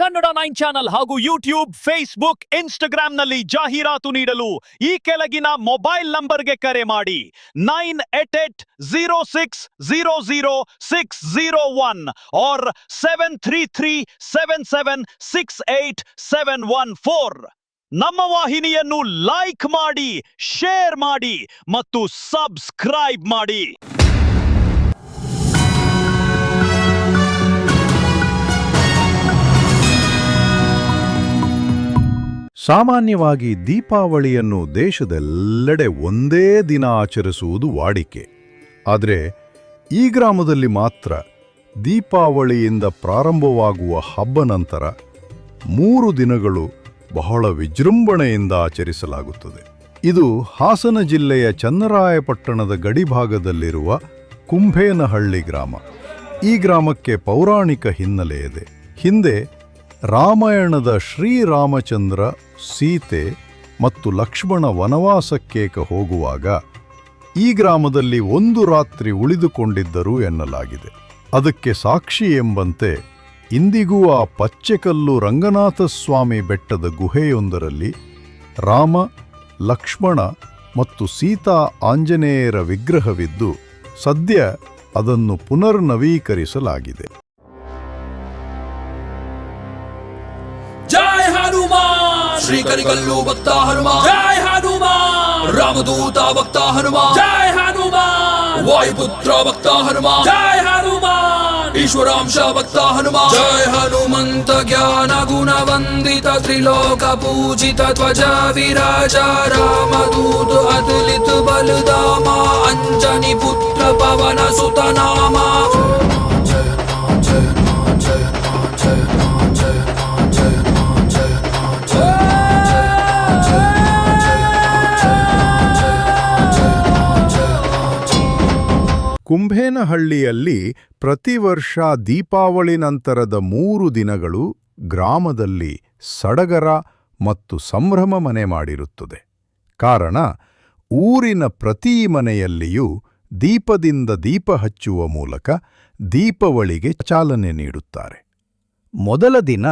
Kannada nine channel ಹಾಗೂ YouTube, Facebook, ಇನ್ಸ್ಟಾಗ್ರಾಂನಲ್ಲಿ ಜಾಹೀರಾತು ನೀಡಲು ಈ ಕೆಳಗಿನ ಮೊಬೈಲ್ ನಂಬರ್ಗೆ ಕರೆ ಮಾಡಿ. Nine eight eight zero six zero zero six zero one R seven three three seven seven six eight seven one four. ನಮ್ಮ ವಾಹಿನಿಯನ್ನು ಲೈಕ್ ಮಾಡಿ, ಶೇರ್ ಮಾಡಿ ಮತ್ತು ಸಬ್ಸ್ಕ್ರೈಬ್ ಮಾಡಿ. ಸಾಮಾನ್ಯವಾಗಿ ದೀಪಾವಳಿಯನ್ನು ದೇಶದೆಲ್ಲೆಡೆ ಒಂದೇ ದಿನ ಆಚರಿಸುವುದು ವಾಡಿಕೆ. ಆದರೆ ಈ ಗ್ರಾಮದಲ್ಲಿ ಮಾತ್ರ ದೀಪಾವಳಿಯಿಂದ ಪ್ರಾರಂಭವಾಗುವ ಹಬ್ಬ ನಂತರ ಮೂರು ದಿನಗಳು ಬಹಳ ವಿಜೃಂಭಣೆಯಿಂದ ಆಚರಿಸಲಾಗುತ್ತದೆ. ಇದು ಹಾಸನ ಜಿಲ್ಲೆಯ ಚನ್ನರಾಯಪಟ್ಟಣದ ಗಡಿಭಾಗದಲ್ಲಿರುವ ಕುಂಭೇನಹಳ್ಳಿ ಗ್ರಾಮ. ಈ ಗ್ರಾಮಕ್ಕೆ ಪೌರಾಣಿಕ ಹಿನ್ನೆಲೆಯಿದೆ ಹಿಂದೆ ರಾಮಾಯಣದ ಶ್ರೀರಾಮಚಂದ್ರ ಸೀತೆ ಮತ್ತು ಲಕ್ಷ್ಮಣ ವನವಾಸಕ್ಕೇಕ ಹೋಗುವಾಗ ಈ ಗ್ರಾಮದಲ್ಲಿ ಒಂದು ರಾತ್ರಿ ಉಳಿದುಕೊಂಡಿದ್ದರು ಎನ್ನಲಾಗಿದೆ. ಅದಕ್ಕೆ ಸಾಕ್ಷಿ ಎಂಬಂತೆ ಇಂದಿಗೂ ಆ ಪಚ್ಚೆಕಲ್ಲು ರಂಗನಾಥಸ್ವಾಮಿ ಬೆಟ್ಟದ ಗುಹೆಯೊಂದರಲ್ಲಿ ರಾಮ, ಲಕ್ಷ್ಮಣ ಮತ್ತು ಸೀತಾ ಆಂಜನೇಯರ ವಿಗ್ರಹವಿದ್ದು ಸದ್ಯ ಅದನ್ನು ಪುನರ್ನವೀಕರಿಸಲಾಗಿದೆ. श्री करिकल्लू वक्ता हनुमान। जय हनुमान। रामदूता वक्ता हनुमान। जय हनुमान। वायुपुत्र वक्ता हनुमान। जय हनुमान। ईश्वरांश वक्ता हनुमान। जय हनुमंत ज्ञान गुण वंदित त्रिलोक पूजित ध्वज विराज रामदूत अतुलित बलदामा अंजनी पुत्र पवन सुत नामा ಕುಂಭೇನಹಳ್ಳಿಯಲ್ಲಿ ಪ್ರತಿ ವರ್ಷ ದೀಪಾವಳಿ ನಂತರದ ಮೂರು ದಿನಗಳು ಗ್ರಾಮದಲ್ಲಿ ಸಡಗರ ಮತ್ತು ಸಂಭ್ರಮ ಮನೆ ಮಾಡಿರುತ್ತದೆ. ಕಾರಣ, ಊರಿನ ಪ್ರತಿ ಮನೆಯಲ್ಲಿಯೂ ದೀಪದಿಂದ ದೀಪ ಹಚ್ಚುವ ಮೂಲಕ ದೀಪಾವಳಿಗೆ ಚಾಲನೆ ನೀಡುತ್ತಾರೆ. ಮೊದಲ ದಿನ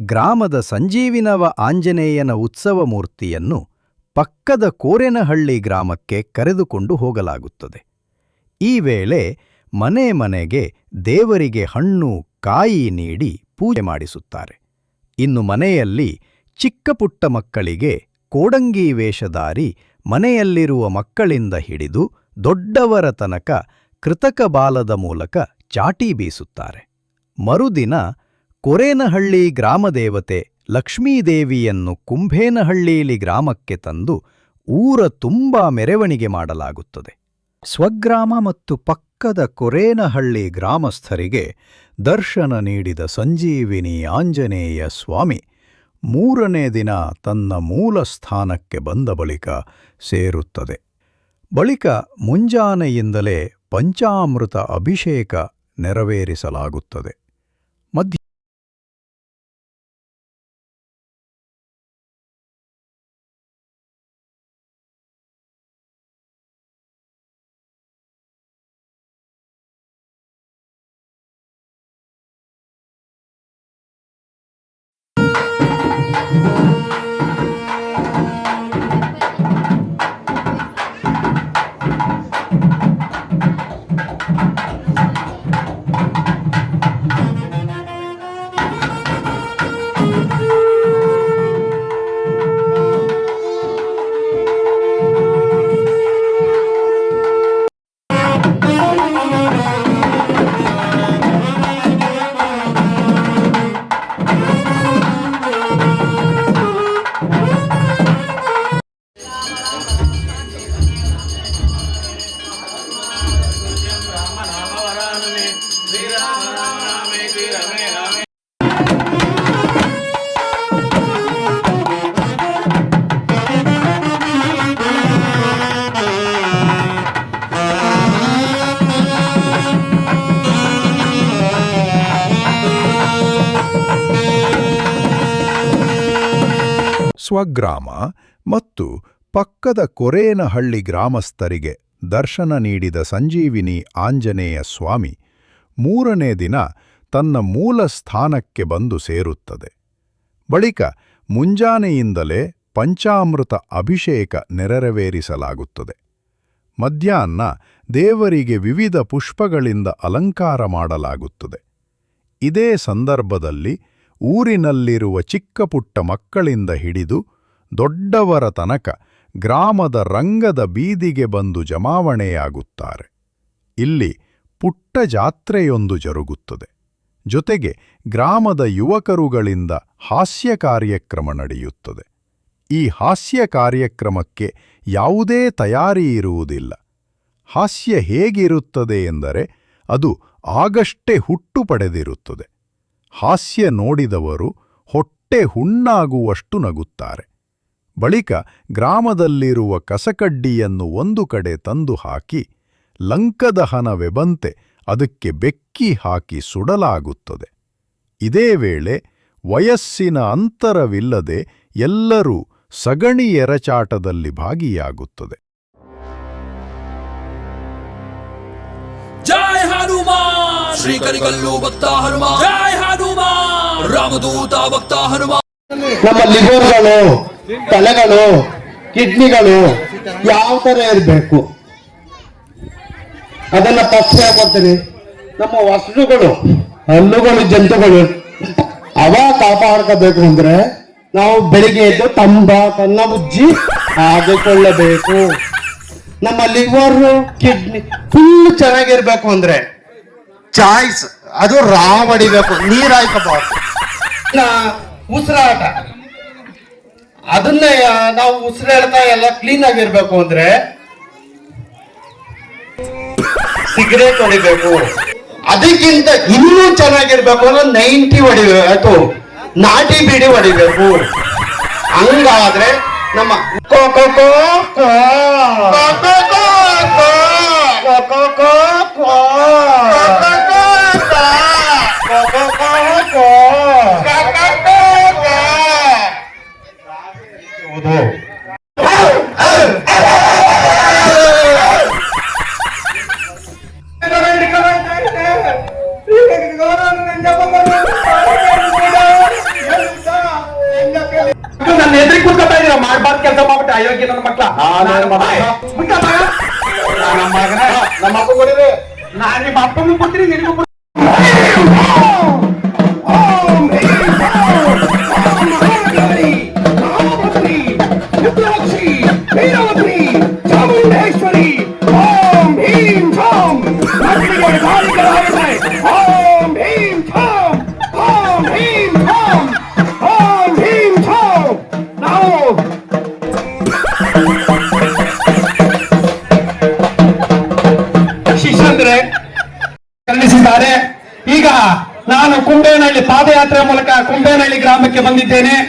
ಗ್ರಾಮದ ಸಂಜೀವಿನವ ಆಂಜನೇಯನ ಉತ್ಸವ ಮೂರ್ತಿಯನ್ನು ಪಕ್ಕದ ಕೋರೆನಹಳ್ಳಿ ಗ್ರಾಮಕ್ಕೆ ಕರೆದುಕೊಂಡು ಹೋಗಲಾಗುತ್ತದೆ. ಈ ವೇಳೆ ಮನೆ ಮನೆಗೆ ದೇವರಿಗೆ ಹಣ್ಣು, ಕಾಯಿ ನೀಡಿ ಪೂಜೆ ಮಾಡಿಸುತ್ತಾರೆ. ಇನ್ನು ಮನೆಯಲ್ಲಿ ಚಿಕ್ಕ ಪುಟ್ಟ ಮಕ್ಕಳಿಗೆ ಕೋಡಂಗಿ ವೇಷಧಾರಿ ಮನೆಯಲ್ಲಿರುವ ಮಕ್ಕಳಿಂದ ಹಿಡಿದು ದೊಡ್ಡವರ ತನಕ ಕೃತಕ ಬಾಲದ ಮೂಲಕ ಚಾಟಿ ಬೀಸುತ್ತಾರೆ. ಮರುದಿನ ಕೊರೇನಹಳ್ಳಿ ಗ್ರಾಮದೇವತೆ ಲಕ್ಷ್ಮೀದೇವಿಯನ್ನು ಕುಂಭೇನಹಳ್ಳೀಲಿ ಗ್ರಾಮಕ್ಕೆ ತಂದು ಊರ ತುಂಬಾ ಮೆರವಣಿಗೆ ಮಾಡಲಾಗುತ್ತದೆ. ಸ್ವಗ್ರಾಮ ಮತ್ತು ಪಕ್ಕದ ಕೊರೇನಹಳ್ಳಿ ಗ್ರಾಮಸ್ಥರಿಗೆ ದರ್ಶನ ನೀಡಿದ ಸಂಜೀವಿನಿ ಆಂಜನೇಯ ಸ್ವಾಮಿ, ಮೂರನೇ ದಿನ ತನ್ನ ಮೂಲ ಸ್ಥಾನಕ್ಕೆ ಬಂದ ಬಳಿಕ ಸೇರುತ್ತದೆ. ಬಳಿಕ ಮುಂಜಾನೆಯಿಂದಲೇ ಪಂಚಾಮೃತ ಅಭಿಷೇಕ ನೆರವೇರಿಸಲಾಗುತ್ತದೆ. ಮಧ್ಯ ಸ್ವಗ್ರಾಮ ಮತ್ತು ಪಕ್ಕದ ಕೊರೇನಹಳ್ಳಿ ಗ್ರಾಮಸ್ಥರಿಗೆ ದರ್ಶನ ನೀಡಿದ ಸಂಜೀವಿನಿ ಆಂಜನೇಯ ಸ್ವಾಮಿ ಮೂರನೇ ದಿನ ತನ್ನ ಮೂಲ ಸ್ಥಾನಕ್ಕೆ ಬಂದು ಸೇರುತ್ತದೆ. ಬಳಿಕ ಮುಂಜಾನೆಯಿಂದಲೇ ಪಂಚಾಮೃತ ಅಭಿಷೇಕ ನೆರವೇರಿಸಲಾಗುತ್ತದೆ. ಮಧ್ಯಾಹ್ನ ದೇವರಿಗೆ ವಿವಿಧ ಪುಷ್ಪಗಳಿಂದ ಅಲಂಕಾರ ಮಾಡಲಾಗುತ್ತದೆ. ಇದೇ ಸಂದರ್ಭದಲ್ಲಿ ಊರಿನಲ್ಲಿರುವ ಚಿಕ್ಕಪುಟ್ಟ ಮಕ್ಕಳಿಂದ ಹಿಡಿದು ದೊಡ್ಡವರ ತನಕ ಗ್ರಾಮದ ರಂಗದ ಬೀದಿಗೆ ಬಂದು ಜಮಾವಣೆಯಾಗುತ್ತಾರೆ. ಇಲ್ಲಿ ಪುಟ್ಟ ಜಾತ್ರೆಯೊಂದು ಜರುಗುತ್ತದೆ. ಜೊತೆಗೆ ಗ್ರಾಮದ ಯುವಕರುಗಳಿಂದ ಹಾಸ್ಯ ಕಾರ್ಯಕ್ರಮ ನಡೆಯುತ್ತದೆ. ಈ ಹಾಸ್ಯ ಕಾರ್ಯಕ್ರಮಕ್ಕೆ ಯಾವುದೇ ತಯಾರಿ ಇರುವುದಿಲ್ಲ. ಹಾಸ್ಯ ಹೇಗಿರುತ್ತದೆ ಎಂದರೆ ಅದು ಆಗಷ್ಟೇ ಹುಟ್ಟು ಪಡೆದಿರುತ್ತದೆ. ಹಾಸ್ಯ ನೋಡಿದವರು ಹೊಟ್ಟೆ ಹುಣ್ಣಾಗುವಷ್ಟು ನಗುತ್ತಾರೆ. ಬಳಿಕ ಗ್ರಾಮದಲ್ಲಿರುವ ಕಸಕಡ್ಡಿಯನ್ನು ಒಂದು ಕಡೆ ತಂದು ಹಾಕಿ ಲಂಕದಹನವೆಬಂತೆ ಅದಕ್ಕೆ ಬೆಕ್ಕಿ ಹಾಕಿ ಸುಡಲಾಗುತ್ತದೆ. ಇದೇ ವೇಳೆ ವಯಸ್ಸಿನ ಅಂತರವಿಲ್ಲದೆ ಎಲ್ಲರೂ ಸಗಣಿ ಎರಚಾಟದಲ್ಲಿ ಭಾಗಿಯಾಗುತ್ತದೆ. ಜೈ ಹನುಮಾನ್! ಶ್ರೀಕರಿಕಲ್ಲು ಭಕ್ತ ಹನುಮ ಜೈ ಹನುಮ ರಾಮದೂತ ಭಕ್ತ ಹನುಮ ನಮ್ಮ ಲಿವರ್ಗಳು ತಲೆಗಳು ಕಿಡ್ನಿಗಳು ಯಾವ ತರ ಇರಬೇಕು? ಅದನ್ನ ಪಕ್ಷ ಕೊಡ್ತೀನಿ ನಮ್ಮ ವಸ್ತುಗಳು ಹಲ್ಲುಗಳು ಜಂತುಗಳು ಅವ ಕಾಪಾಡ್ಕೋಬೇಕು ಅಂದ್ರೆ ನಾವು ಬೆಳಿಗ್ಗೆ ಎದ್ದು ತಂಬಾಕನ್ನ ಉಜ್ಜಿ ಹಾಕಿಕೊಳ್ಳಬೇಕು ನಮ್ಮ ಲಿವರ್ ಕಿಡ್ನಿ ಫುಲ್ ಚೆನ್ನಾಗಿರ್ಬೇಕು ಅಂದ್ರೆ ಚಾಯ್ಸ್, ಅದು ರಾ ಹೊಡಿಬೇಕು ನೀರ್ ಇನ್ನ ಉಸಿರಾಟ. ಅದನ್ನ ನಾವು ಉಸಿರಾಡ್ತಾ ಎಲ್ಲ ಕ್ಲೀನ್ ಆಗಿರ್ಬೇಕು ಅಂದ್ರೆ ಸಿಗರೇಟ್ ಹೊಡಿಬೇಕು. ಅದಕ್ಕಿಂತ ಇನ್ನೂ ಚೆನ್ನಾಗಿರ್ಬೇಕು ಅಂದ್ರೆ ನೈಂಟಿ ಹೊಡಿಬೇಕು ನಾಟಿ ಬಿಡಿ ಹೊಡಿಬೇಕು. ಹಂಗಾದ್ರೆ ನಮ್ಮ ಕೋ ಕೋ ಕೋ. ಮಾಡ್ಬಾರ್ದು ಕೆಲಸ ಮಾಡ್ಬಿಟ್ಟು ಅಯೋಗ್ಯ ನನ್ನ ಮಕ್ಳ. ನಮ್ಮ ಮಗನ. ನಮ್ಮ ಅಪ್ಪ ಕೊಡಿರಿ. ನಾನು ನಿಮ್ಮ ಅಪ್ಪನೂ ಕೊಡ್ತೀನಿ ನಿನಗೂ ಕೊಡ್ತೀನಿ. ಗ್ರಾಮಕ್ಕೆ ಬಂದಿದ್ದೇನೆ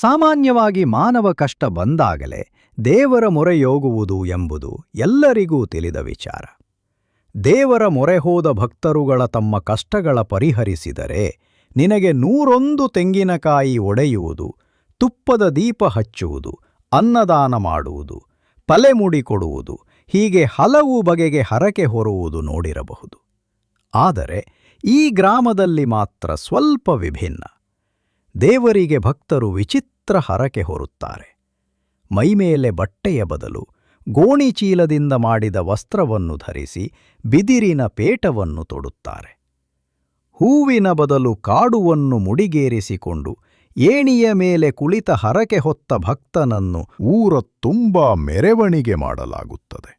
ಸಾಮಾನ್ಯವಾಗಿ ಮಾನವ ಕಷ್ಟ ಬಂದಾಗಲೇ ದೇವರ ಮೊರೆಯೋಗುವುದು ಎಂಬುದು ಎಲ್ಲರಿಗೂ ತಿಳಿದ ವಿಚಾರ. ದೇವರ ಮೊರೆ ಹೋದ ಭಕ್ತರುಗಳ ತಮ್ಮ ಕಷ್ಟಗಳ ಪರಿಹರಿಸಿದರೆ ನಿನಗೆ ನೂರೊಂದು ತೆಂಗಿನಕಾಯಿ ಒಡೆಯುವುದು, ತುಪ್ಪದ ದೀಪ ಹಚ್ಚುವುದು, ಅನ್ನದಾನ ಮಾಡುವುದು, ಪಲೆ ಕೊಡುವುದು, ಹೀಗೆ ಹಲವು ಬಗೆಗೆ ಹರಕೆ ಹೊರುವುದು ನೋಡಿರಬಹುದು. ಆದರೆ ಈ ಗ್ರಾಮದಲ್ಲಿ ಮಾತ್ರ ಸ್ವಲ್ಪ ವಿಭಿನ್ನ. ದೇವರಿಗೆ ಭಕ್ತರು ವಿಚಿತ್ರ ಹರಕೆ ಹೊರುತ್ತಾರೆ. ಮೈಮೇಲೆ ಬಟ್ಟೆಯ ಬದಲು ಗೋಣಿಚೀಲದಿಂದ ಮಾಡಿದ ವಸ್ತ್ರವನ್ನು ಧರಿಸಿ ಬಿದಿರಿನ ಪೇಟವನ್ನು ತೊಡುತ್ತಾರೆ. ಹೂವಿನ ಬದಲು ಕಾಡುವನ್ನು ಮುಡಿಗೇರಿಸಿಕೊಂಡು ಏಣಿಯ ಮೇಲೆ ಕುಳಿತ ಹರಕೆ ಹೊತ್ತ ಭಕ್ತನನ್ನು ಊರ ತುಂಬ ಮೆರವಣಿಗೆ ಮಾಡಲಾಗುತ್ತದೆ.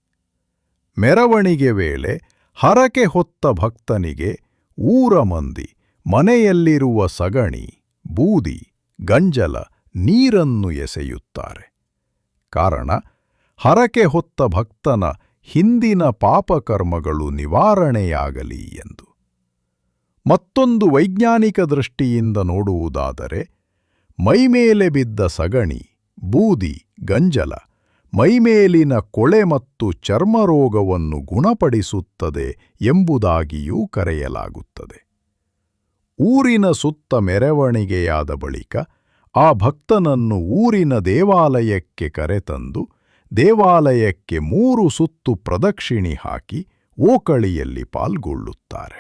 ಮೆರವಣಿಗೆ ವೇಳೆ ಹರಕೆ ಹೊತ್ತ ಭಕ್ತನಿಗೆ ಊರ ಮಂದಿ, ಮನೆಯಲ್ಲಿರುವ ಸಗಣಿ, ಬೂದಿ, ಗಂಜಲ ನೀರನ್ನು ಎಸೆಯುತ್ತಾರೆ. ಕಾರಣ, ಹರಕೆ ಹೊತ್ತ ಭಕ್ತನ ಹಿಂದಿನ ಪಾಪಕರ್ಮಗಳು ನಿವಾರಣೆಯಾಗಲಿ ಎಂದು. ಮತ್ತೊಂದು ವೈಜ್ಞಾನಿಕ ದೃಷ್ಟಿಯಿಂದ ನೋಡುವುದಾದರೆ ಮೈಮೇಲೆ ಬಿದ್ದ ಸಗಣಿ, ಬೂದಿ, ಗಂಜಲ ಮೈಮೇಲಿನ ಕೊಳೆ ಮತ್ತು ಚರ್ಮರೋಗವನ್ನು ಗುಣಪಡಿಸುತ್ತದೆ ಎಂಬುದಾಗಿಯೂ ಕರೆಯಲಾಗುತ್ತದೆ. ಊರಿನ ಸುತ್ತ ಮೆರವಣಿಗೆಯಾದ ಬಳಿಕ ಆ ಭಕ್ತನನ್ನು ಊರಿನ ದೇವಾಲಯಕ್ಕೆ ಕರೆತಂದು ದೇವಾಲಯಕ್ಕೆ ಮೂರು ಸುತ್ತು ಪ್ರದಕ್ಷಿಣಿ ಹಾಕಿ ಓಕಳಿಯಲ್ಲಿ ಪಾಲ್ಗೊಳ್ಳುತ್ತಾರೆ.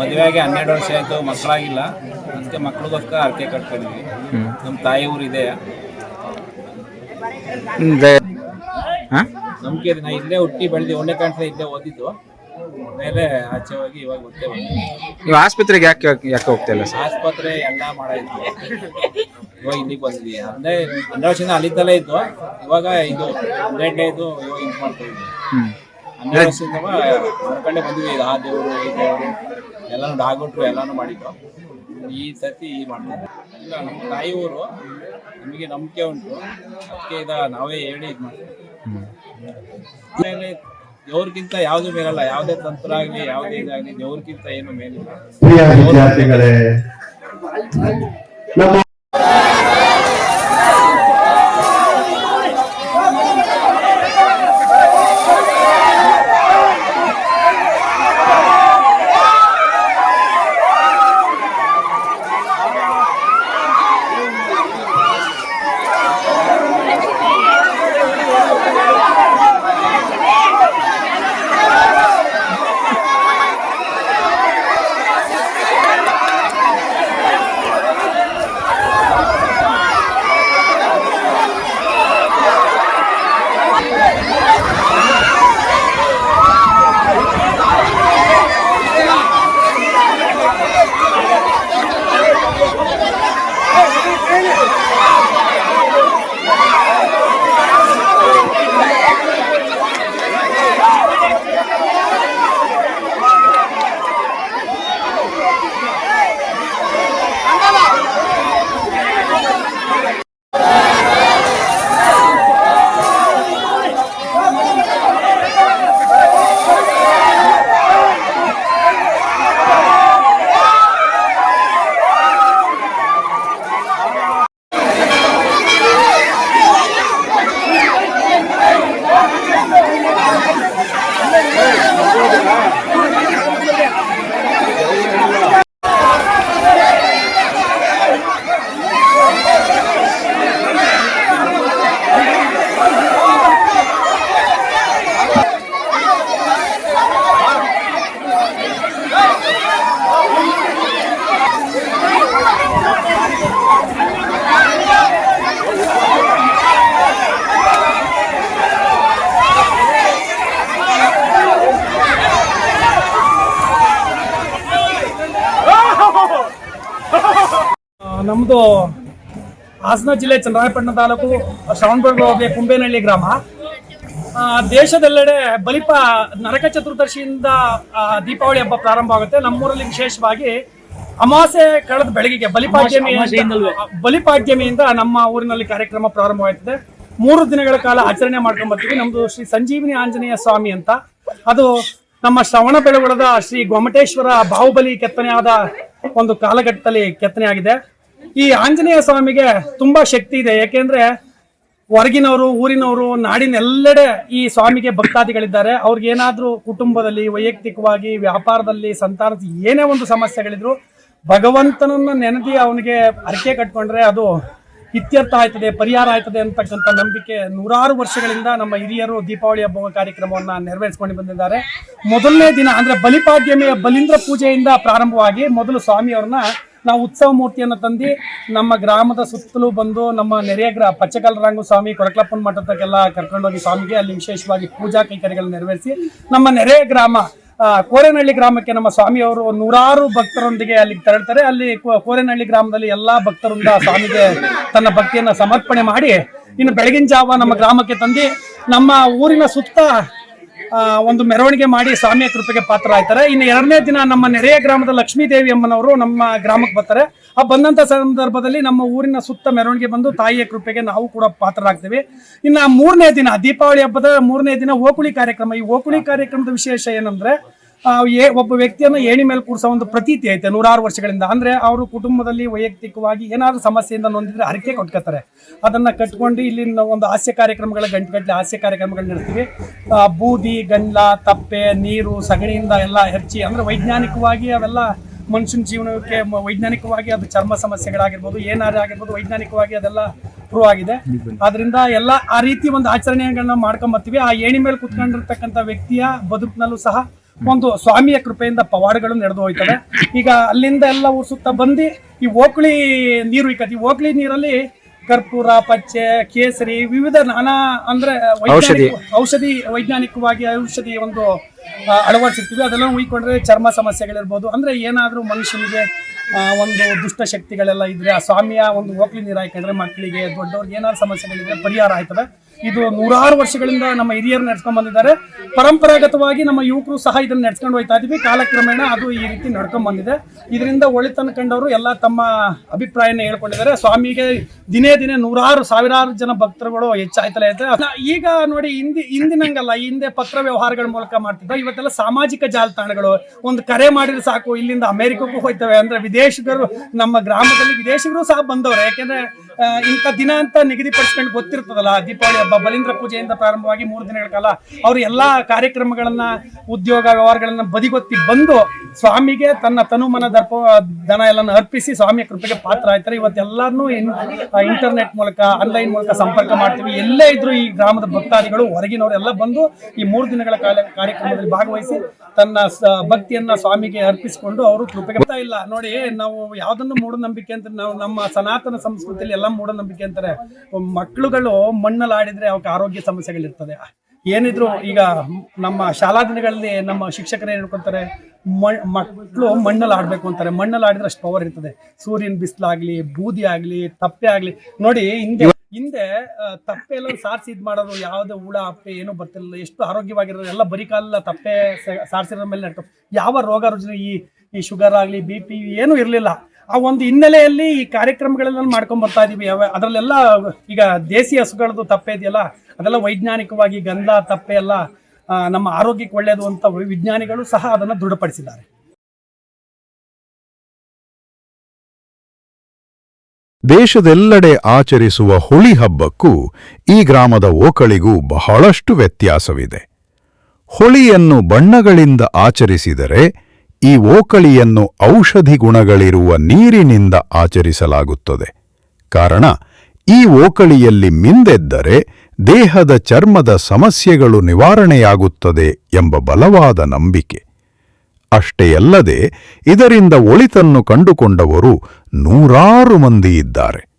ಮದುವೆಗೆ ಹನ್ನೆರಡು ವರ್ಷ ಆಯಿತು ಮಕ್ಕಳಾಗಿಲ್ಲ. ಅದಕ್ಕೆ ಮಕ್ಳಿಗೋಸ್ಕರ ಹರಕೆ ಕಟ್ಕೊಂಡಿದ್ವಿ. ನಮ್ಮ ತಾಯಿ ಊರು ಇದೆ. ನಂಬಿಕೆ ಇದೆ ನಾ ಇಲ್ಲೇ ಹುಟ್ಟಿ ಬೆಳೆದು ಒಂದೇ ಕಾಣಿಸ್ತಾ ಇದ್ದೆ ಓದಿದ್ದು. ಮೇಲೆ ಆಚೆ ಹೋಗಿ ಇವಾಗ ಮತ್ತೆ. ನೀವು ಆಸ್ಪತ್ರೆಗೆ ಯಾಕೆ ಯಾಕೆ ಹೋಗ್ತಾ ಇಲ್ಲ ಸರ್? ಆಸ್ಪತ್ರೆ ಎಲ್ಲ ಮಾಡಿದ್ವಿ ಇವಾಗ ಇಲ್ಲಿಗೆ ಬಂದ್ವಿ. ಅಂದ್ರೆ ಹನ್ನೆರಡು ವರ್ಷದಿಂದ ಅಲ್ಲಿದ್ದಲ್ಲೇ ಇದ್ದು. ಇವಾಗ ಇದು ಹನ್ನೆರಡನೇ ಇದು ಇವಾಗ ಇದು ಮಾಡ್ತಾ ಇದ್ವಿ. ಹನ್ನೆರಡು ವರ್ಷದಿಂದ ಮಾಡ್ಕೊಂಡೆ ಬಂದ್ವಿ. ಆ ದೇವರು ಈ ದೇವರು. ಎಲ್ಲಾನು ಡಾಗೊಟ್ರು ಎಲ್ಲಾನು ಮಾಡಿದ್ರು. ಈ ಸತಿ ಈ ಮಾಡ್ತಾರೆ. ಇಲ್ಲ, ನಮ್ಮ ತಾಯಿ ಊರು ನಮಗೆ ನಂಬಿಕೆ ಉಂಟು. ಅದಕ್ಕೆ ಇದ ನಾವೇ ಹೇಳಿ ಇದು ಮಾಡ್ತೀವಿ. ದೇವ್ರಿಗಿಂತ ಯಾವುದು ಮೇಲಲ್ಲ, ಯಾವುದೇ ತಂತ್ರ ಆಗ್ಲಿ, ಯಾವುದೇ ಇದಾಗ್ಲಿ ದೇವ್ರಿಗಿಂತ ಏನು ಮೇಲಿಲ್ಲ. ವಿದ್ಯಾರ್ಥಿಗಳೇ ನಮ್ಮದು ಹಾಸನ ಜಿಲ್ಲೆ ಚನ್ನರಾಯಪಟ್ಟಣ ತಾಲೂಕು ಶ್ರವಣಬೆಳಗೊಳ ಹೋಗಿ ಕುಂಬೇನಹಳ್ಳಿ ಗ್ರಾಮ. ಆ, ದೇಶದೆಲ್ಲೆಡೆ ಬಲಿಪ ನರಕ ಚತುರ್ದಶಿಯಿಂದ ದೀಪಾವಳಿ ಹಬ್ಬ ಪ್ರಾರಂಭ ಆಗುತ್ತೆ. ನಮ್ಮೂರಲ್ಲಿ ವಿಶೇಷವಾಗಿ ಅಮಾವಾಸ್ಯೆ ಕಳೆದ ಬೆಳಗ್ಗೆ ಬಲಿಪಾಡ್ಯಮಿ ಬಲಿಪಾಡ್ಯಮಿಯಿಂದ ನಮ್ಮ ಊರಿನಲ್ಲಿ ಕಾರ್ಯಕ್ರಮ ಪ್ರಾರಂಭವಾಗ್ತದೆ. ಮೂರು ದಿನಗಳ ಕಾಲ ಆಚರಣೆ ಮಾಡ್ಕೊಂಡು ಬರ್ತೀವಿ. ನಮ್ದು ಶ್ರೀ ಸಂಜೀವಿನಿ ಆಂಜನೇಯ ಸ್ವಾಮಿ ಅಂತ. ಅದು ನಮ್ಮ ಶ್ರವಣ ಬೆಳಗೊಳದ ಶ್ರೀ ಗೊಮಟೇಶ್ವರ ಬಾಹುಬಲಿ ಕೆತ್ತನೆಯಾದ ಒಂದು ಕಾಲಘಟ್ಟದಲ್ಲಿ ಕೆತ್ತನೆ ಆಗಿದೆ ಈ ಆಂಜನೇಯ ಸ್ವಾಮಿಗೆ ತುಂಬಾ ಶಕ್ತಿ ಇದೆ. ಯಾಕೆಂದ್ರೆ ಹೊರಗಿನವರು, ಊರಿನವರು ನಾಡಿನ ಎಲ್ಲೆಡೆ ಈ ಸ್ವಾಮಿಗೆ ಭಕ್ತಾದಿಗಳಿದ್ದಾರೆ. ಅವ್ರಿಗೆ ಏನಾದ್ರೂ ಕುಟುಂಬದಲ್ಲಿ, ವೈಯಕ್ತಿಕವಾಗಿ, ವ್ಯಾಪಾರದಲ್ಲಿ ಸಂತಾನದ ಏನೇ ಒಂದು ಸಮಸ್ಯೆಗಳಿದ್ರು ಭಗವಂತನನ್ನ ನೆನದಿ ಅವನಿಗೆ ಹರಕೆ ಕಟ್ಕೊಂಡ್ರೆ ಅದು ಇತ್ಯರ್ಥ ಆಯ್ತದೆ, ಪರಿಹಾರ ಆಯ್ತದೆ ಅಂತಕ್ಕಂಥ ನಂಬಿಕೆ ನೂರಾರು ವರ್ಷಗಳಿಂದ ನಮ್ಮ ಹಿರಿಯರು ದೀಪಾವಳಿ ಹಬ್ಬ ಕಾರ್ಯಕ್ರಮವನ್ನ ನೆರವೇರಿಸಿಕೊಂಡು ಬಂದಿದ್ದಾರೆ. ಮೊದಲನೇ ದಿನ ಅಂದ್ರೆ ಬಲಿಪಾಡ್ಯಮಿಯ ಬಲಿಂದ್ರ ಪೂಜೆಯಿಂದ ಪ್ರಾರಂಭವಾಗಿ ಮೊದಲು ಸ್ವಾಮಿಯವ್ರನ್ನ ನಾವು ಉತ್ಸವ ಮೂರ್ತಿಯನ್ನು ತಂದು ನಮ್ಮ ಗ್ರಾಮದ ಸುತ್ತಲೂ ಬಂದು ನಮ್ಮ ನೆರೆಯ ಗ್ರಾ ಪಚ್ಚಕಲ್ರಂಗು ಸ್ವಾಮಿ ಕೊರಕ್ಲಪ್ಪನ ಮಠದಕ್ಕೆಲ್ಲ ಕರ್ಕೊಂಡೋಗಿ ಸ್ವಾಮಿಗೆ ಅಲ್ಲಿ ವಿಶೇಷವಾಗಿ ಪೂಜಾ ಕೈಕರ್ಯಗಳನ್ನು ನೆರವೇರಿಸಿ ನಮ್ಮ ನೆರೆಯ ಗ್ರಾಮ ಕೋರೆನಹಳ್ಳಿ ಗ್ರಾಮಕ್ಕೆ ನಮ್ಮ ಸ್ವಾಮಿಯವರು ನೂರಾರು ಭಕ್ತರೊಂದಿಗೆ ಅಲ್ಲಿಗೆ ತೆರಳ್ತಾರೆ. ಅಲ್ಲಿ ಕೋರೆನಹಳ್ಳಿ ಗ್ರಾಮದಲ್ಲಿ ಎಲ್ಲ ಭಕ್ತರಿಂದ ಸ್ವಾಮಿಗೆ ತನ್ನ ಭಕ್ತಿಯನ್ನು ಸಮರ್ಪಣೆ ಮಾಡಿ ಇನ್ನು ಬೆಳಗಿನ ಜಾವ ನಮ್ಮ ಗ್ರಾಮಕ್ಕೆ ತಂದು ನಮ್ಮ ಊರಿನ ಸುತ್ತ ಒಂದು ಮೆರವಣಿಗೆ ಮಾಡಿ ಸ್ವಾಮಿಯ ಕೃಪೆಗೆ ಪಾತ್ರ ಆಯ್ತಾರೆ. ಇನ್ನು ಎರಡನೇ ದಿನ ನಮ್ಮ ನೆರೆಯ ಗ್ರಾಮದ ಲಕ್ಷ್ಮೀ ದೇವಿ ಅಮ್ಮನವರು ನಮ್ಮ ಗ್ರಾಮಕ್ಕೆ ಬರ್ತಾರೆ. ಆ, ಬಂದಂತ ಸಂದರ್ಭದಲ್ಲಿ ನಮ್ಮ ಊರಿನ ಸುತ್ತ ಮೆರವಣಿಗೆ ಬಂದು ತಾಯಿಯ ಕೃಪೆಗೆ ನಾವು ಕೂಡ ಪಾತ್ರರಾಗ್ತೇವೆ. ಇನ್ನು ಮೂರನೇ ದಿನ, ದೀಪಾವಳಿ ಹಬ್ಬದ ಮೂರನೇ ದಿನ ಓಕುಳಿ ಕಾರ್ಯಕ್ರಮ. ಈ ಓಕುಳಿ ಕಾರ್ಯಕ್ರಮದ ವಿಶೇಷ ಏನಂದ್ರೆ ಒಬ್ಬ ವ್ಯಕ್ತಿಯನ್ನು ಏಣಿ ಮೇಲೆ ಕೂರಿಸೋ ಒಂದು ಪ್ರತೀತಿ ಐತೆ, ನೂರಾರು ವರ್ಷಗಳಿಂದ. ಅಂದ್ರೆ ಅವರು ಕುಟುಂಬದಲ್ಲಿ ವೈಯಕ್ತಿಕವಾಗಿ ಏನಾದ್ರೂ ಸಮಸ್ಯೆಯಿಂದ ನೊಂದಿದ್ರೆ ಹರಕೆ ಕೊಟ್ಕೋತಾರೆ ಅದನ್ನ ಕಟ್ಕೊಂಡು ಇಲ್ಲಿ ಒಂದು ಹಾಸ್ಯ ಕಾರ್ಯಕ್ರಮಗಳ ಗಂಟೆಗಟ್ಟಲೆ ಹಾಸ್ಯ ಕಾರ್ಯಕ್ರಮಗಳು ನಡೆಸ್ತೀವಿ. ಬೂದಿ, ಗಂಡ್ಲ, ತಪ್ಪೆ, ನೀರು, ಸಗಣಿಯಿಂದ ಎಲ್ಲ ಹೆಚ್ಚಿ ಅಂದ್ರೆ ವೈಜ್ಞಾನಿಕವಾಗಿ ಅವೆಲ್ಲ ಮನುಷ್ಯನ ಜೀವನಕ್ಕೆ ವೈಜ್ಞಾನಿಕವಾಗಿ ಅದು ಚರ್ಮ ಸಮಸ್ಯೆಗಳಾಗಿರ್ಬೋದು ಏನಾದ್ರೂ ಆಗಿರ್ಬೋದು, ವೈಜ್ಞಾನಿಕವಾಗಿ ಅದೆಲ್ಲ ಪ್ರೂವ್ ಆಗಿದೆ. ಅದರಿಂದ ಎಲ್ಲ ಆ ರೀತಿ ಒಂದು ಆಚರಣೆಗಳನ್ನ ಮಾಡ್ಕೊಂಬರ್ತೀವಿ ಆ ಏಣಿ ಮೇಲೆ ಕುತ್ಕೊಂಡಿರ್ತಕ್ಕಂಥ ವ್ಯಕ್ತಿಯ ಬದುಕಿನಲ್ಲೂ ಸಹ ಒಂದು ಸ್ವಾಮಿಯ ಕೃಪೆಯಿಂದ ಪವಾಡಗಳು ನಡೆದು ಹೋಯ್ತವೆ. ಈಗ ಅಲ್ಲಿಂದ ಎಲ್ಲ ಊರ್ ಸುತ್ತ ಬಂದು ಈ ಓಕಳಿ ನೀರು ಇಕ್ಕತಿ ಓಕಳಿ ನೀರಲ್ಲಿ ಕರ್ಪೂರ ಪಚ್ಚೆ ಕೇಸರಿ ವಿವಿಧ ನಾನಾ ಅಂದ್ರೆ ವೈಜ್ಞಾನಿಕ- ಔಷಧಿ. ವೈಜ್ಞಾನಿಕವಾಗಿ ಔಷಧಿ ಒಂದು ಅಳವಡಿಸಿರ್ತೀವಿ. ಅದೆಲ್ಲ ಉಯ್ಕೊಂಡ್ರೆ ಚರ್ಮ ಸಮಸ್ಯೆಗಳಿರ್ಬೋದು. ಅಂದ್ರೆ ಏನಾದ್ರೂ ಮನುಷ್ಯನಿಗೆ ಒಂದು ದುಷ್ಟ ಶಕ್ತಿಗಳೆಲ್ಲ ಇದ್ರೆ ಆ ಸ್ವಾಮಿಯ ಒಂದು ಓಕ್ಲಿ ನೀರು ಹಾಕೊಂಡ್ರೆ ಮಕ್ಕಳಿಗೆ ದೊಡ್ಡವ್ರಿಗೆ ಏನಾದ್ರು ಸಮಸ್ಯೆಗಳಿದ್ರೆ ಪರಿಹಾರ ಆಯ್ತದೆ ಇದು ನೂರಾರು ವರ್ಷಗಳಿಂದ ನಮ್ಮ ಹಿರಿಯರು ನಡ್ಸ್ಕೊಂಡ್ ಬಂದಿದ್ದಾರೆ. ಪರಂಪರಾಗತವಾಗಿ ನಮ್ಮ ಯುವಕರು ಸಹ ಇದನ್ನು ನಡ್ಸ್ಕೊಂಡು ಹೋಯ್ತಾ ಇದ್ದೀವಿ ಕಾಲಕ್ರಮೇಣ ಅದು ಈ ರೀತಿ ನಡ್ಕೊಂಡ್ ಬಂದಿದೆ. ಇದರಿಂದ ಒಳಿತನ ಕಂಡವರು ಎಲ್ಲ ತಮ್ಮ ಅಭಿಪ್ರಾಯನ ಹೇಳ್ಕೊಂಡಿದ್ದಾರೆ. ಸ್ವಾಮಿಗೆ ದಿನೇ ದಿನೇ ನೂರಾರು ಸಾವಿರಾರು ಜನ ಭಕ್ತರುಗಳು ಹೆಚ್ಚಾಯ್ತಲೇ ಇದೆ. ಈಗ ನೋಡಿ, ಹಿಂದಿ ಹಿಂದಿನಂಗಲ್ಲ ಹಿಂದೆ ಪತ್ರ ವ್ಯವಹಾರಗಳ ಮೂಲಕ ಮಾಡ್ತಿದ್ದ. ಇವತ್ತೆಲ್ಲ ಸಾಮಾಜಿಕ ಜಾಲತಾಣಗಳು. ಒಂದು ಕರೆ ಮಾಡಿದ್ರೆ ಸಾಕು, ಇಲ್ಲಿಂದ ಅಮೆರಿಕಕ್ಕೂ ಹೋಯ್ತವೆ ಅಂದ್ರೆ ವಿದೇಶಿಗರು, ನಮ್ಮ ಗ್ರಾಮದಲ್ಲಿ ವಿದೇಶಿಗರು ಸಹ ಬಂದವರು. ಯಾಕೆಂದ್ರೆ ಇಂಥ ದಿನ ಅಂತ ನಿಗದಿಪಡಿಸ್ಕೊಂಡು ಗೊತ್ತಿರ್ತದಲ್ಲ, ದೀಪಾವಳಿ ಹಬ್ಬ, ಬಲಿಂದ್ರ ಪೂಜೆಯಿಂದ ಪ್ರಾರಂಭವಾಗಿ ಮೂರು ದಿನಗಳ ಕಾಲ ಅವರು ಎಲ್ಲ ಕಾರ್ಯಕ್ರಮಗಳನ್ನ, ಉದ್ಯೋಗ ವ್ಯವಹಾರಗಳನ್ನ ಬದಿಗೊತ್ತಿ ಬಂದು ಸ್ವಾಮಿಗೆ ತನ್ನ ತನುಮನ ದರ್ಪ, ದನ ಎಲ್ಲಾನು ಅರ್ಪಿಸಿ ಸ್ವಾಮಿಯ ಕೃಪೆಗೆ ಪಾತ್ರ ಆಯ್ತಾರೆ. ಇವತ್ತೆಲ್ಲಾನು ಇಂಟರ್ನೆಟ್ ಮೂಲಕ ಆನ್ಲೈನ್ ಮೂಲಕ ಸಂಪರ್ಕ ಮಾಡ್ತೀವಿ. ಎಲ್ಲೇ ಇದ್ರು ಈ ಗ್ರಾಮದ ಭಕ್ತಾದಿಗಳು ಹೊರಗಿನವರೆಲ್ಲ ಬಂದು ಈ ಮೂರು ದಿನಗಳ ಕಾಲ ಕಾರ್ಯಕ್ರಮದಲ್ಲಿ ಭಾಗವಹಿಸಿ ತನ್ನ ಭಕ್ತಿಯನ್ನ ಸ್ವಾಮಿಗೆ ಅರ್ಪಿಸಿಕೊಂಡು ಅವರು ಕೃಪೆಗೆ ಇಲ್ಲ. ನೋಡಿ, ನಾವು ಯಾವ್ದನ್ನು ಮೂಢನಂಬಿಕೆ ಅಂತ ನಾವು ನಮ್ಮ ಸನಾತನ ಸಂಸ್ಕೃತಿಯಲ್ಲಿ ಎಲ್ಲ ಮೂಢನಂಬಿಕೆ ಅಂತಾರೆ, ಮಕ್ಕಳುಗಳು ಮಣ್ಣಲ್ಲಿ ಆಡಿದ್ರೆ ಅವಕ್ಕೆ ಆರೋಗ್ಯ ಸಮಸ್ಯೆಗಳಿರ್ತದೆ. ಏನಿದ್ರು ಈಗ ನಮ್ಮ ಶಾಲಾ ದಿನಗಳಲ್ಲಿ ನಮ್ಮ ಶಿಕ್ಷಕರು ಏನು ಹೇಳ್ಕೊಂತಾರೆ ಮಕ್ಕಳು ಮಣ್ಣಲ್ಲಿ ಆಡ್ಬೇಕು ಅಂತಾರೆ. ಮಣ್ಣಲ್ಲಿ ಆಡಿದ್ರೆ ಅಷ್ಟು ಪವರ್ ಇರ್ತದೆ. ಸೂರ್ಯನ ಬಿಸಿಲಾಗ್ಲಿ, ಬೂದಿ ಆಗ್ಲಿ, ತಪ್ಪೆ ಆಗ್ಲಿ. ನೋಡಿ, ಹಿಂದೆ ಹಿಂದೆ ತಪ್ಪೆ ಎಲ್ಲ ಸಾರಿಸಿ ಇದ್ ಮಾಡೋದು ಯಾವ್ದು ಹುಳ ಅಪ್ಪೆ ಏನೂ ಬರ್ತಿರಲಿಲ್ಲ. ಎಷ್ಟು ಆರೋಗ್ಯವಾಗಿರೋದು ಎಲ್ಲ ಬರೀ ಕಾಲ ತಪ್ಪೆ ಸಾರಿಸಿರೋ ಮೇಲೆ ನೆಟ್ಟು ಯಾವ ರೋಗ ರುಜಿನ ಈ ಈ ಶುಗರ್ ಆಗ್ಲಿ ಬಿ ಪಿ ಏನೂ ಇರಲಿಲ್ಲ. ಆ ಒಂದು ಹಿನ್ನೆಲೆಯಲ್ಲಿ ಈ ಕಾರ್ಯಕ್ರಮಗಳೆಲ್ಲ ಮಾಡ್ಕೊಂಡ್ ಬರ್ತಾ ಇದೀವಿ. ಅದ್ರಲ್ಲೆಲ್ಲ ಈಗ ದೇಸಿ ಹಸುಗಳದ್ದು ತಪ್ಪೆ ಇದೆಯಲ್ಲ? ಅದೆಲ್ಲ ವೈಜ್ಞಾನಿಕವಾಗಿ ಗಂಧ ತಪ್ಪೆ ಎಲ್ಲ ನಮ್ಮ ಆರೋಗ್ಯಕ್ಕೆ ಒಳ್ಳೆಯದು ಅಂತ ವಿಜ್ಞಾನಿಗಳು ಸಹ ಅದನ್ನು ದೃಢಪಡಿಸಿದ್ದಾರೆ. ದೇಶದೆಲ್ಲೆಡೆ ಆಚರಿಸುವ ಹುಳಿ ಹಬ್ಬಕ್ಕೂ ಈ ಗ್ರಾಮದ ಓಕಳಿಗೂ ಬಹಳಷ್ಟು ವ್ಯತ್ಯಾಸವಿದೆ. ಹುಳಿಯನ್ನು ಬಣ್ಣಗಳಿಂದ ಆಚರಿಸಿದರೆ ಈ ಓಕಳಿಯನ್ನು ಔಷಧಿ ಗುಣಗಳಿರುವ ನೀರಿನಿಂದ ಆಚರಿಸಲಾಗುತ್ತದೆ. ಕಾರಣ, ಈ ಓಕಳಿಯಲ್ಲಿ ಮಿಂದೆದ್ದರೆ ದೇಹದ ಚರ್ಮದ ಸಮಸ್ಯೆಗಳು ನಿವಾರಣೆಯಾಗುತ್ತದೆ ಎಂಬ ಬಲವಾದ ನಂಬಿಕೆ. ಅಷ್ಟೇ ಅಲ್ಲದೆ, ಇದರಿಂದ ಒಳಿತನ್ನು ಕಂಡುಕೊಂಡವರು ನೂರಾರು ಮಂದಿ ಇದ್ದಾರೆ.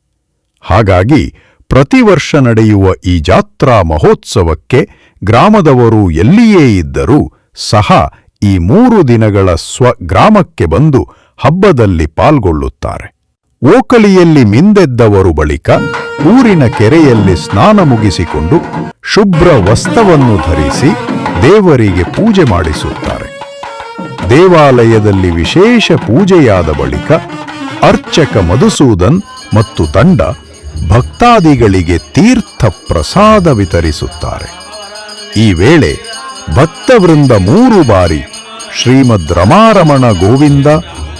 ಹಾಗಾಗಿ, ಪ್ರತಿ ವರ್ಷ ನಡೆಯುವ ಈ ಜಾತ್ರಾ ಮಹೋತ್ಸವಕ್ಕೆ ಗ್ರಾಮದವರು ಎಲ್ಲಿಯೇ ಇದ್ದರೂ ಸಹ ಈ ಮೂರು ದಿನಗಳ ಸ್ವ ಗ್ರಾಮಕ್ಕೆ ಬಂದು ಹಬ್ಬದಲ್ಲಿ ಪಾಲ್ಗೊಳ್ಳುತ್ತಾರೆ. ಓಕಳಿಯಲ್ಲಿ ಮಿಂದೆದ್ದವರು ಬಳಿಕ ಊರಿನ ಕೆರೆಯಲ್ಲಿ ಸ್ನಾನ ಮುಗಿಸಿಕೊಂಡು ಶುಭ್ರ ವಸ್ತ್ರವನ್ನು ಧರಿಸಿ ದೇವರಿಗೆ ಪೂಜೆ ಮಾಡಿಸುತ್ತಾರೆ. ದೇವಾಲಯದಲ್ಲಿ ವಿಶೇಷ ಪೂಜೆಯಾದ ಬಳಿಕ ಅರ್ಚಕ ಮಧುಸೂದನ್ ಮತ್ತು ತಂಡ ಭಕ್ತಾದಿಗಳಿಗೆ ತೀರ್ಥ ಪ್ರಸಾದ ವಿತರಿಸುತ್ತಾರೆ. ಈ ವೇಳೆ ಭಕ್ತವೃಂದ ಮೂರು ಬಾರಿ ಶ್ರೀಮದ್ ರಮಾರಮಣ ಗೋವಿಂದ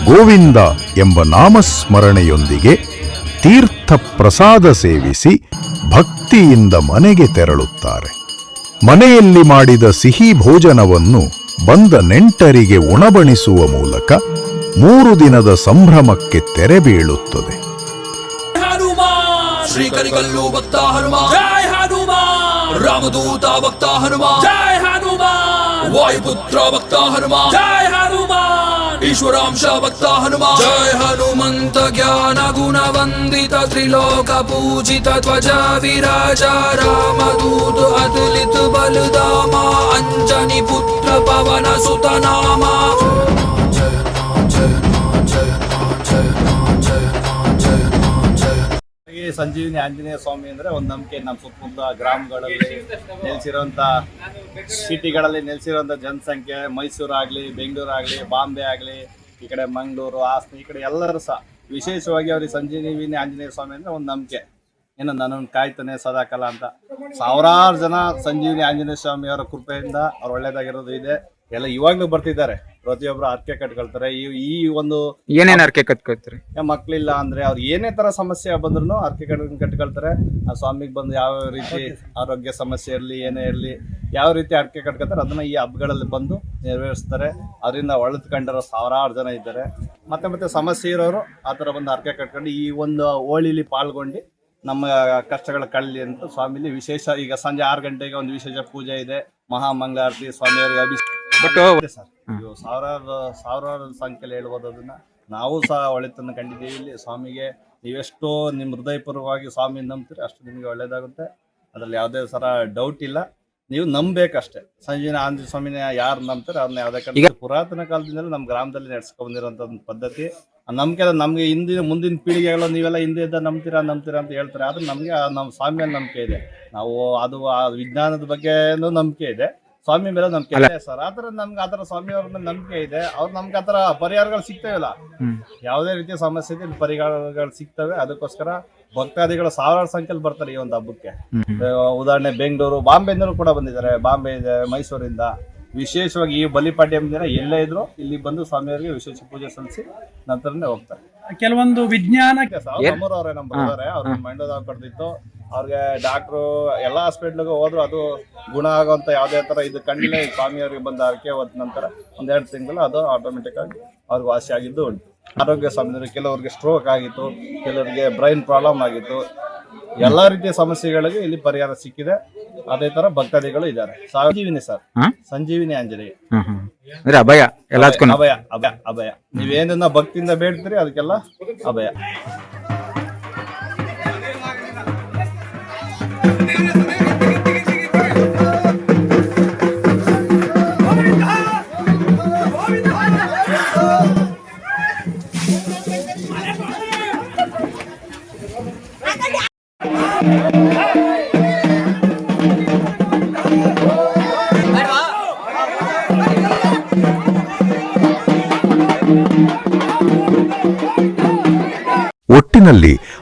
ಗೋವಿಂದ ಎಂಬ ನಾಮಸ್ಮರಣೆಯೊಂದಿಗೆ ತೀರ್ಥ ಪ್ರಸಾದ ಸೇವಿಸಿ ಭಕ್ತಿಯಿಂದ ಮನೆಗೆ ತೆರಳುತ್ತಾರೆ. ಮನೆಯಲ್ಲಿ ಮಾಡಿದ ಸಿಹಿ ಭೋಜನವನ್ನು ಬಂದ ನೆಂಟರಿಗೆ ಉಣಬಣಿಸುವ ಮೂಲಕ ಮೂರು ದಿನದ ಸಂಭ್ರಮಕ್ಕೆ ತೆರೆ ಬೀಳುತ್ತದೆ. ಶ್ರೀಕರಿಗಲ್ಲು ಭಕ್ತ ಹನುಮಾನ್! ಜಯ ಹನುಮಾನ್! ರಾಮದೂತ ಭಕ್ತ ಹನುಮಾನ್ ಜೈ ಹನುಮಾನ್ ವಾಯುಪುತ್ರ ಭಕ್ತ ಹನುಮಾನ್ ಜೈ ಹನುಮಾನ್ ಈಶ್ವರಾಂಶ ಭಕ್ತ ಹನುಮಾನ್ ಜೈ ಹನುಮಂತ ಜ್ಞಾನ ಗುಣ ವಂದಿತ ತ್ರಿಲೋಕ ಪೂಜಿತ ಧ್ವಜ ವಿರಾಜ ರಾಮದೂತ ಅತುಲಿತ ಬಲಧಾಮ ಅಂಜನಿ ಪುತ್ರ ಪವನ ಸುತ ನಾಮ ಈ ಸಂಜೀವಿನಿ ಆಂಜನೇಯ ಸ್ವಾಮಿ ಅಂದ್ರೆ ಒಂದು ನಂಬಿಕೆ ನಮ್ಮ ಸುತ್ತಮುತ್ತ ಗ್ರಾಮಗಳಲ್ಲಿ ನೆಲೆಸಿರುವಂತ ಸಿಟಿಗಳಲ್ಲಿ ನೆಲೆಸಿರುವಂತ ಜನಸಂಖ್ಯೆ, ಮೈಸೂರು ಆಗ್ಲಿ, ಬೆಂಗಳೂರು ಆಗ್ಲಿ, ಬಾಂಬೆ ಆಗ್ಲಿ, ಈ ಕಡೆ ಮಂಗಳೂರು, ಹಾಸನ, ಈ ಕಡೆ ಎಲ್ಲರೂ ಸಹ ವಿಶೇಷವಾಗಿ ಅವ್ರಿಗೆ ಸಂಜೀವಿನಿ ಆಂಜನೇಯ ಸ್ವಾಮಿ ಅಂದ್ರೆ ಒಂದು ನಂಬಿಕೆ. ಏನು ನನ್ನನ್ನು ಕಾಯ್ತಾನೆ ಸದಾಕಾಲ ಅಂತ. ಸಾವಿರಾರು ಜನ ಸಂಜೀವಿನಿ ಆಂಜನೇಯ ಸ್ವಾಮಿ ಅವರ ಕೃಪೆಯಿಂದ ಅವ್ರು ಒಳ್ಳೇದಾಗಿರೋದು ಇದೆ. ಎಲ್ಲ ಇವಾಗ್ಲೂ ಬರ್ತಿದ್ದಾರೆ. ಪ್ರತಿಯೊಬ್ರು ಅರ್ಕೆ ಕಟ್ಕೊಳ್ತಾರೆ. ಈ ಈ ಒಂದು ಏನೇನು ಅರ್ಕೆ ಕಟ್ಕೊಳ್ತಾರೆ? ಮಕ್ಳಿಲ್ಲ ಅಂದ್ರೆ ಅವ್ರು ಏನೇ ತರ ಸಮಸ್ಯೆ ಬಂದ್ರು ಅರ್ಕೆ ಕಟ್ ಕಟ್ಕೊಳ್ತಾರೆ. ಆ ಸ್ವಾಮಿಗೆ ಬಂದು ಯಾವ ರೀತಿ ಆರೋಗ್ಯ ಸಮಸ್ಯೆ ಇರಲಿ ಏನೇ ಇರಲಿ ಯಾವ ರೀತಿ ಅರ್ಕೆ ಕಟ್ಕೊಳ್ತಾರೆ ಅದನ್ನ ಈ ಹಬ್ಬಗಳಲ್ಲಿ ಬಂದು ನೆರವೇರಿಸ್ತಾರೆ. ಅದರಿಂದ ಒಳತ್ಕೊಂಡಿರೋ ಸಾವಿರಾರು ಜನ ಇದ್ದಾರೆ. ಮತ್ತೆ ಮತ್ತೆ ಸಮಸ್ಯೆ ಇರೋರು ಆ ಥರ ಬಂದು ಅರ್ಕೆ ಕಟ್ಕೊಂಡು ಈ ಒಂದು ಹೋಳಿಲಿ ಪಾಲ್ಗೊಂಡು ನಮ್ಮ ಕಷ್ಟಗಳ ಕಳ್ಳಿ ಅಂತ ಸ್ವಾಮಿಲಿ ವಿಶೇಷ ಈಗ ಸಂಜೆ ಆರು ಗಂಟೆಗೆ ಒಂದು ವಿಶೇಷ ಪೂಜೆ ಇದೆ. ಮಹಾಮಂಗಳಾರತಿ ಸ್ವಾಮಿಯವರಿಗೆ ಅಭಿಷೇಕ. ಬಟ್ ಇದೆ ಸಾವಿರಾರು ಸಾವಿರಾರು ಸಂಖ್ಯೆಯಲ್ಲಿ ಹೇಳ್ಬೋದು ಅದನ್ನ ನಾವು ಸಹ ಒಳಿತನ್ನು ಕಂಡಿದ್ದೀವಿ. ಇಲ್ಲಿ ಸ್ವಾಮಿಗೆ ನೀವೆಷ್ಟೋ ನಿಮ್ಮ ಹೃದಯಪೂರ್ವಕವಾಗಿ ಸ್ವಾಮಿ ನಂಬ್ತೀರಿ ಅಷ್ಟು ನಿಮಗೆ ಒಳ್ಳೇದಾಗುತ್ತೆ ಅದ್ರಲ್ಲಿ ಯಾವುದೇ ಸರ ಡೌಟ್ ಇಲ್ಲ. ನೀವು ನಂಬೇಕಷ್ಟೇ. ಸಂಜೀವಿನ ಆಂಜನೇಯ ಸ್ವಾಮಿನ ಯಾರು ನಂಬ್ತಾರೆ ಅದನ್ನ ಯಾವುದೇ ಕಾರಣ ಪುರಾತನ ಕಾಲದಿಂದಲೂ ನಮ್ಮ ಗ್ರಾಮದಲ್ಲಿ ನಡೆಸ್ಕೊಂಡ್ ಬಂದಿರೋಂಥ ಒಂದು ಪದ್ಧತಿ. ಆ ನಂಬಿಕೆ ಅದು ನಮಗೆ ಹಿಂದಿನ ಮುಂದಿನ ಪೀಳಿಗೆಗಳು ನೀವೆಲ್ಲ ಹಿಂದೆ ಇದ್ದ ನಂಬ್ತೀರಾ ನಂಬ್ತೀರಾ ಅಂತ ಹೇಳ್ತಾರೆ. ಆದ್ರೆ ನಮಗೆ ನಮ್ಮ ಸ್ವಾಮಿಯಲ್ಲಿ ನಂಬಿಕೆ ಇದೆ. ನಾವು ಅದು ಆ ವಿಜ್ಞಾನದ ಬಗ್ಗೆನೂ ನಂಬಿಕೆ ಇದೆ. ಸ್ವಾಮಿ ಮೇಲೆ ನಂಬಿಕೆ ಇದೆ ಸರ್. ಆತರ ನಮ್ಗೆ ಆತರ ಸ್ವಾಮಿ ಅವ್ರ ಮೇಲೆ ನಂಬಿಕೆ ಇದೆ. ಅವ್ರು ನಮ್ಗೆ ಆತರ ಪರಿಹಾರಗಳು ಸಿಗ್ತೇವಲ್ಲ ಯಾವದೇ ಯಾವುದೇ ರೀತಿಯ ಸಮಸ್ಯೆ ಇದೆ ಇಲ್ಲಿ ಪರಿಹಾರಗಳು ಸಿಗ್ತವೆ. ಅದಕ್ಕೋಸ್ಕರ ಭಕ್ತಾದಿಗಳು ಸಾವಿರಾರು ಸಂಖ್ಯೆಯಲ್ಲಿ ಬರ್ತಾರೆ ಈ ಒಂದು ಹಬ್ಬಕ್ಕೆ. ಉದಾಹರಣೆ ಬೆಂಗಳೂರು ಬಾಂಬೆಯಿಂದಲೂ ಕೂಡ ಬಂದಿದ್ದಾರೆ. ಬಾಂಬೆ ಇದೆ ಮೈಸೂರಿಂದ. ವಿಶೇಷವಾಗಿ ಈ ಬಲಿಪಾಡ್ಯಮ್ ದಿನ ಎಲ್ಲೇ ಇದ್ರು ಇಲ್ಲಿ ಬಂದು ಸ್ವಾಮಿಯವರಿಗೆ ವಿಶೇಷ ಪೂಜೆ ಸಲ್ಲಿಸಿ ನಂತರನೇ ಹೋಗ್ತಾರೆ. ಕೆಲವೊಂದು ವಿಜ್ಞಾನ ಅವರೇ ನಮ್ಮ ಬರ್ತಾರೆ ಅವ್ರಿಗೆ ಮಂಡ್ಯದ ಕಡ್ದಿತ್ತು ಅವ್ರಿಗೆ ಡಾಕ್ಟ್ರು ಎಲ್ಲ ಹಾಸ್ಪಿಟ್ಲಿಗೆ ಹೋದ್ರು ಅದು ಗುಣ ಆಗೋಂತ ಯಾವುದೇ ತರ ಇದು ಕಣ್ಣಿಲ್ಲ ಈ ಸ್ವಾಮಿಯವರಿಗೆ ಬಂದ ಅರಕೆ ಹೋದ ನಂತರ ಒಂದೆರಡು ತಿಂಗಳು ಅದು ಆಟೋಮೆಟಿಕ್ ಆಗಿ ಅವ್ರಿಗೆ ವಾಸಿ ಆಗಿದ್ದು ಉಂಟು. ಆರೋಗ್ಯ ಸಮಸ್ಯೆ ಕೆಲವರಿಗೆ ಸ್ಟ್ರೋಕ್ ಆಗಿತ್ತು ಕೆಲವರಿಗೆ ಬ್ರೈನ್ ಪ್ರಾಬ್ಲಮ್ ಆಗಿತ್ತು. ಎಲ್ಲಾ ರೀತಿಯ ಸಮಸ್ಯೆಗಳಿಗೆ ಇಲ್ಲಿ ಪರಿಹಾರ ಸಿಕ್ಕಿದೆ. ಅದೇ ತರ ಭಕ್ತಾದಿಗಳು ಇದ್ದಾರೆ. ಸಂಜೀವಿನಿ ಸರ್ ಸಂಜೀವಿನಿ ಆಂಜನೇಯ. ಹ್ಮ್ ಅಂದ್ರೆ ಅಭಯ ಎಲ್ಲದಕ್ಕೂ ಅಭಯ ಅಭಯ ಅಭಯ. ನೀವೇನನ್ನ ಭಕ್ತಿಯಿಂದ ಬೇಡ್ತೀರಿ ಅದಕ್ಕೆಲ್ಲ ಅಭಯ. ಒಟ್ಟಿನಲ್ಲಿ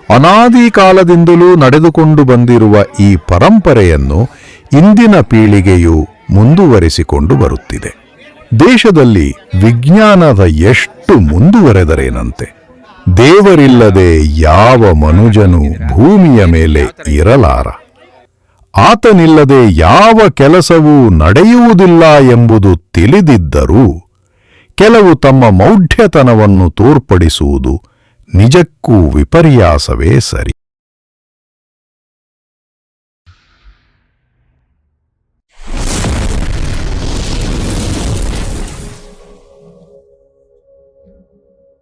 ಅನಾದಿ ಕಾಲದಿಂದಲೂ ನಡೆದುಕೊಂಡು ಬಂದಿರುವ ಈ ಪರಂಪರೆಯನ್ನು ಇಂದಿನ ಪೀಳಿಗೆಯು ಮುಂದುವರಿಸಿಕೊಂಡು ಬರುತ್ತಿದೆ. ದೇಶದಲ್ಲಿ ವಿಜ್ಞಾನದ ಎಷ್ಟು ಮುಂದುವರೆದರೇನಂತೆ? ದೇವರಿಲ್ಲದೆ ಯಾವ ಮನುಜನು ಭೂಮಿಯ ಮೇಲೆ ಇರಲಾರ? ಆತನಿಲ್ಲದೆ ಯಾವ ಕೆಲಸವೂ ನಡೆಯುವುದಿಲ್ಲ ಎಂಬುದು ತಿಳಿದಿದ್ದರೂ, ಕೆಲವು ತಮ್ಮ ಮೌಢ್ಯತನವನ್ನು ತೋರ್ಪಡಿಸುವುದು ನಿಜಕ್ಕೂ ವಿಪರ್ಯಾಸವೇ ಸರಿ.